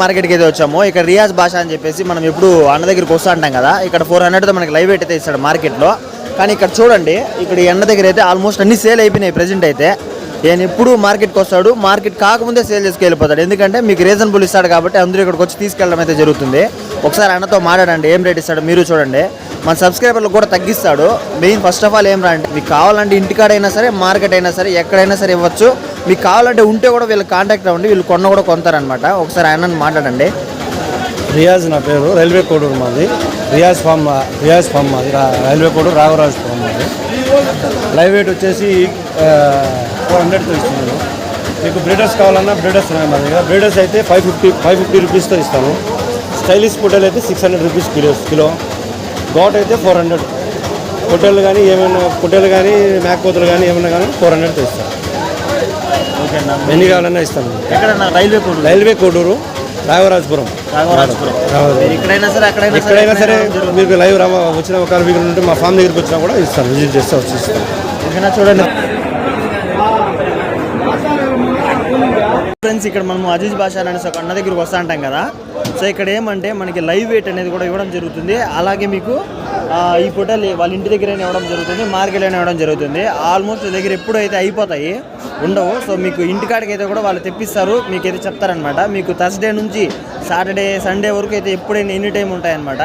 మార్కెట్కి అయితే వచ్చాము. ఇక్కడ రియాజ్ భాష అని చెప్పేసి మనం ఎప్పుడు అన్న దగ్గరికి వస్తూ అంటాం కదా ఇక్కడ ఫోర్ హండ్రెడ్తో మనకి లైవ్ వెయిట్ అయితే ఇస్తాడు మార్కెట్లో. కానీ ఇక్కడ చూడండి ఇక్కడ ఎండ దగ్గర అయితే ఆల్మోస్ట్ అన్ని సేల్ అయిపోయినాయి ప్రెజెంట్ అయితే. నేను ఎప్పుడు మార్కెట్కి వస్తాడు. మార్కెట్ కాకముందే సేల్ చేసుకు వెళ్ళిపోతాడు ఎందుకంటే మీకు రీజనబుల్ ఇస్తాడు కాబట్టి అందరూ ఇక్కడికి వచ్చి తీసుకెళ్ళడం అయితే జరుగుతుంది. ఒకసారి అన్నతో మాట్లాడండి ఏం రేట్ ఇస్తాడు మీరు చూడండి. మన సబ్స్క్రైబర్లు కూడా తగ్గిస్తాడు. మెయిన్ ఫస్ట్ ఆఫ్ ఆల్ ఏం రా అంటే మీకు కావాలంటే ఇంటికాడైనా సరే మార్కెట్ అయినా సరే ఎక్కడైనా సరే ఇవ్వచ్చు. మీకు కావాలంటే ఉంటే కూడా వీళ్ళు కాంటాక్ట్ అవ్వండి. వీళ్ళు కొన్న కూడా కొంటారనమాట ఒకసారి ఆయన మాట్లాడండి. రియాజ్ నా పేరు. రైల్వే కోడూరు మాది. రియాజ్ ఫామ్ రియాజ్ ఫామ్ మాది. రైల్వే కోడూరు రాఘవరాజ్ ఫామ్ మాది. లైవ్ వెయిట్ వచ్చేసి ఫోర్ హండ్రెడ్తో ఇస్తున్నాను. మీకు బ్రీడర్స్ కావాలన్నా బ్రీడర్స్ ఉన్నాయి మా దగ్గర. బ్రీడర్స్ అయితే ఫైవ్ ఫిఫ్టీ ఫైవ్ ఫిఫ్టీ రూపీస్తో ఇస్తాను. స్టైలిష్ పొటేల్ అయితే six hundred rupees kilo kilo. Goat అయితే ఫోర్ హండ్రెడ్ పొటేలు కానీ ఏమైనా పొటేలు కానీ మేకపోతులు కానీ ఏమైనా కానీ ఫోర్ హండ్రెడ్తో ఇస్తాను. ఓకే అన్న ఎన్ని కావాలన్నా ఇస్తాను. ఎక్కడన్నా రైల్వే కోడ్ రైల్వే కోడూరు రాఘవరాజపురం. ఇక్కడైనా సరే అక్కడైనా ఎక్కడైనా సరే ఎక్కడైనా. మీకు లైవ్ రామ వచ్చిన ఒక ఉంటే మా ఫామ్ దగ్గరికి వచ్చినా కూడా ఇస్తాను. విజిట్ చేస్తే వచ్చి ఇస్తాను ఓకేనా? చూడండి. ఫ్రెండ్స్ ఇక్కడ మనం అజీజ్ భాష అనేసి ఒక అన్న దగ్గరికి వస్తా అంటాం కదా. సో ఇక్కడ ఏమంటే మనకి లైవ్ వెయిట్ అనేది కూడా ఇవ్వడం జరుగుతుంది. అలాగే మీకు ఈ పొట్టలు వాళ్ళ ఇంటి దగ్గర ఇవ్వడం జరుగుతుంది మార్కెట్లో ఇవ్వడం జరుగుతుంది. ఆల్మోస్ట్ దగ్గర ఎప్పుడైతే అయిపోతాయి ఉండవు. సో మీకు ఇంటికాడికి అయితే కూడా వాళ్ళు తెప్పిస్తారు మీకు అయితే చెప్తారనమాట మీకు థర్స్డే నుంచి సాటర్డే సండే వరకు అయితే ఎప్పుడైనా ఎనీ టైం ఉంటాయన్నమాట.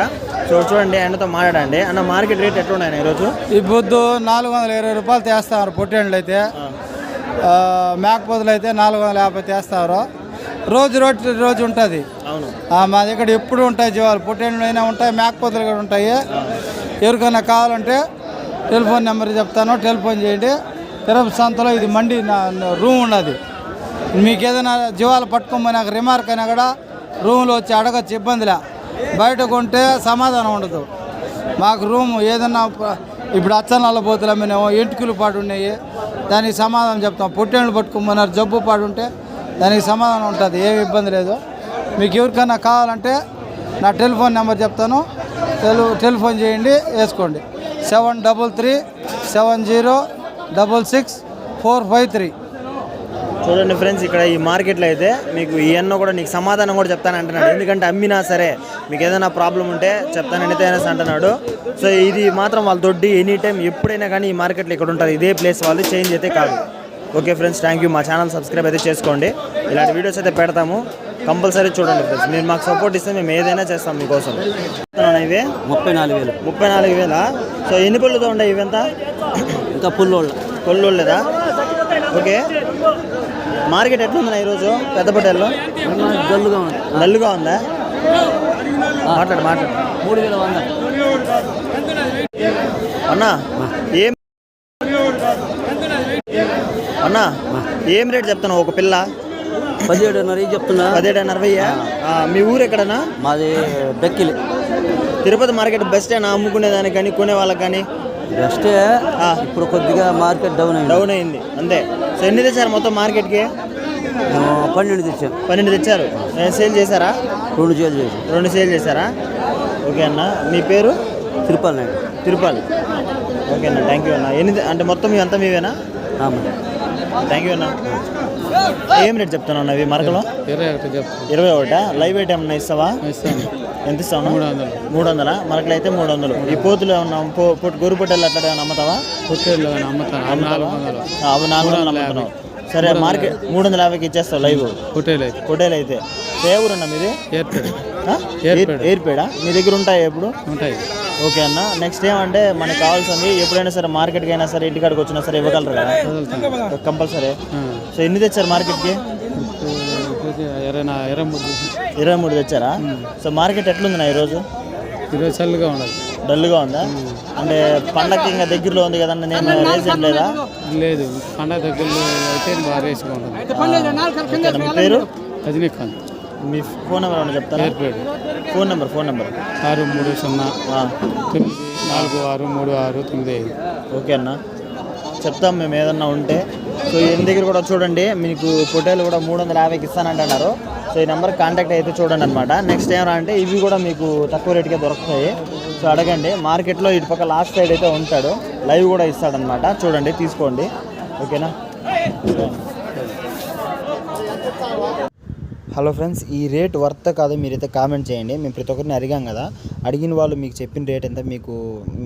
సో చూడండి ఆయనతో మాట్లాడండి. అన్న మార్కెట్ రేట్ ఎట్లా ఉన్నాయి ఈరోజు? ఈ బొద్దు నాలుగు వందల ఇరవై రూపాయలు తీస్తారు పొట్టేళ్ళు అయితే మేకపోతులు అయితే నాలుగు వందల యాభై తీస్తారు. రోజు రోజు రోజు ఉంటుంది. మా దగ్గర ఎప్పుడు ఉంటాయి జీవాలు పొట్టేళ్ళు అయినా ఉంటాయి మేకపోతులు కూడా ఉంటాయి. ఎవరికైనా కావాలంటే టెలిఫోన్ నెంబర్ చెప్తాను టెలిఫోన్ చేయండి. తిరుపతి సంతలో ఇది మండి నా రూమ్ ఉన్నది. మీకు ఏదైనా జీవాలు పట్టుకోమని నాకు రిమార్క్ అయినా కూడా రూమ్లో వచ్చి అడగచ్చు ఇబ్బందిలే. బయట కొంటే సమాధానం ఉండదు. మాకు రూమ్ ఏదన్నా ఇప్పుడు అచ్చనాల ఎంటుకలు పాడు ఉన్నాయి దానికి సమాధానం చెప్తాం. పొట్టేళ్ళు పట్టుకోమన్నారు జబ్బు పాడు ఉంటే దానికి సమాధానం ఉంటుంది ఏమి ఇబ్బంది లేదు. మీకు ఎవరికైనా కావాలంటే నా టెలిఫోన్ నెంబర్ చెప్తాను. టెలి టెలిఫోన్ చేయండి వేసుకోండి. Seven double three seven zero double six four five three. చూడండి ఫ్రెండ్స్ ఇక్కడ ఈ మార్కెట్లో అయితే మీకు ఈ కూడా నీకు సమాధానం కూడా చెప్తాను అంటున్నాడు. ఎందుకంటే అమ్మినా సరే మీకు ఏదైనా ప్రాబ్లం ఉంటే చెప్తానని అయితే అనేసి అంటున్నాడు. సో ఇది మాత్రం వాళ్ళ దొడ్డి ఎనీ టైం ఎప్పుడైనా కానీ ఈ మార్కెట్లో ఇక్కడ ఉంటుంది ఇదే ప్లేస్ వాళ్ళు చేంజ్ అయితే కాదు. ఓకే ఫ్రెండ్స్ థ్యాంక్ యూ మా ఛానల్ సబ్స్క్రైబ్ అయితే చేసుకోండి. ఇలాంటి వీడియోస్ అయితే పెడతాము. కంపల్సరీ చూడండి ఫ్రెండ్స్. మీరు మాకు సపోర్ట్ ఇస్తే మేము ఏదైనా చేస్తాం మీకోసం. ఇవి? ముప్పై నాలుగు వేలు. ముప్పై నాలుగు వేల? సో ఎన్ని పళ్ళుతో ఉండే ఇవంతా ఇంకా పుల్లోళ్ళ. కొల్లు లేదా ఓకే. మార్కెట్ ఎట్లుందా ఈరోజు? పెద్ద పట్టేల్లో? జల్లుగా ఉంది. డల్గా ఉందా? మాట్లాడు మాట్లాడు. మూడు వేల వంద. అన్నా ఏం అన్నా ఏం రేట్ చెప్తాను ఒక పిల్ల? పదిహేడున్నర చెప్తున్నా. పదిహేడు అరవై మీ ఊరు ఎక్కడనా మాది డక్కిలి తిరుపతి మార్కెట్ బెస్టేనా అమ్ముకునే దానికి కానీ కొనే వాళ్ళకి కానీ? బెస్టే. ఇప్పుడు కొద్దిగా మార్కెట్ డౌన్ అయింది. డౌన్ అయింది. అంతే. సో ఎన్ని తెచ్చారు మొత్తం మార్కెట్కి? పన్నెండు తెచ్చాం. పన్నెండు తెచ్చారు. సేల్ చేశారా? రెండు చేలు చేసి రెండు సేల్ చేశారా? ఓకే అన్న. మీ పేరు? తిరుపతి నాయుడు. తిరుపతి. ఓకే అన్న థ్యాంక్ యూ అన్న. ఎన్ని అంటే మొత్తం ఇవి అంతా మీవేనా ఆమె. థ్యాంక్ యూ అన్న. ఏం రేట్ చెప్తున్నావు అన్న ఇవి మరకలో? ఇరవై ఒకటి ఇరవై ఒకటా? లైవ్ వెయిట్ ఏమన్నా ఇస్తావా? ఎంత ఇస్తావు మూడు వందలు మూడు వందలా మరకలు అయితే మూడు వందలు ఈ పోతులు ఏమన్నా పొట్టు గొర్రె పొట్టెలు అట్లా అమ్ముతావా? పొట్టేళ్ళు అమ్ముతాను అవి నాలుగు వందలు. అమ్ముతున్నావు. సరే మార్కెట్ మూడు వందల యాభైకి ఇచ్చేస్తావు లైవ్ పొట్టేలు అయితే. పొట్టేలు అయితే. ఏ ఊరన్నా మీది? ఏర్పేడ. ఏర్పేడా? మీ దగ్గర ఉంటాయి ఎప్పుడు? ఉంటాయి. ఓకే అన్న. నెక్స్ట్ ఏమంటే మనకు కావాల్సింది ఎప్పుడైనా సరే మార్కెట్కి అయినా సరే ఇంటికాడికి వచ్చినా సరే ఇవ్వగలరు కదా? కంపల్సరీ. సో ఎన్ని తెచ్చారు మార్కెట్కి? ఇరవై మూడు తెచ్చారా? సో మార్కెట్ ఎట్లుంది ఈరోజు? ఇరవై చల్లుగా ఉండదు డల్గా ఉందా? అంటే పండగకి ఇంకా దగ్గరలో ఉంది కదన్న నేను రీజన్ లేదా? లేదు పండగ దగ్గరలో అయితే బాగా రేసుగా ఉంటుంది. పేరు? రజనీకాంత్. మీ ఫోన్ నెంబర్ ఏమైనా చెప్తారా? Yerpedu. Phone number phone number. ఆరు మూడు సున్నా తొమ్మిది నాలుగు ఆరు మూడు ఆరు తొమ్మిది ఐదు. ఓకే అన్న. చెప్తాం మేము ఏదన్నా ఉంటే. సో ఈయన దగ్గర కూడా చూడండి. మీకు పొటేలు కూడా మూడు వందల యాభైకి ఇస్తానంటున్నారు. సో ఈ నెంబర్ కాంటాక్ట్ అయితే చూడండి అనమాట నెక్స్ట్ ఏమరా అంటే ఇవి కూడా మీకు తక్కువ రేటుకే దొరుకుతాయి. సో అడగండి. మార్కెట్లో ఇటు పక్క లాస్ట్ సైడ్ అయితే ఉంటాడు. లైవ్ కూడా ఇస్తాడనమాట చూడండి తీసుకోండి. ఓకేనా? హలో ఫ్రెండ్స్ ఈ రేట్ వర్త్ కాదు మీరైతే కామెంట్ చేయండి. మేము ప్రతి ఒక్కరిని అడిగాం కదా అడిగిన వాళ్ళు మీకు చెప్పిన రేట్ ఎంత మీకు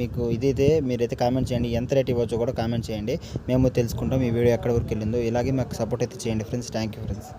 మీకు ఇదైతే మీరైతే కామెంట్ చేయండి. ఎంత రేట్ ఇవ్వచ్చో కూడా కామెంట్ చేయండి. మేము తెలుసుకుంటాం ఈ వీడియో ఎక్కడ వరకు వెళ్ళిందో. ఇలాగే మాకు సపోర్ట్ అయితే చేయండి ఫ్రెండ్స్. Thank you friends.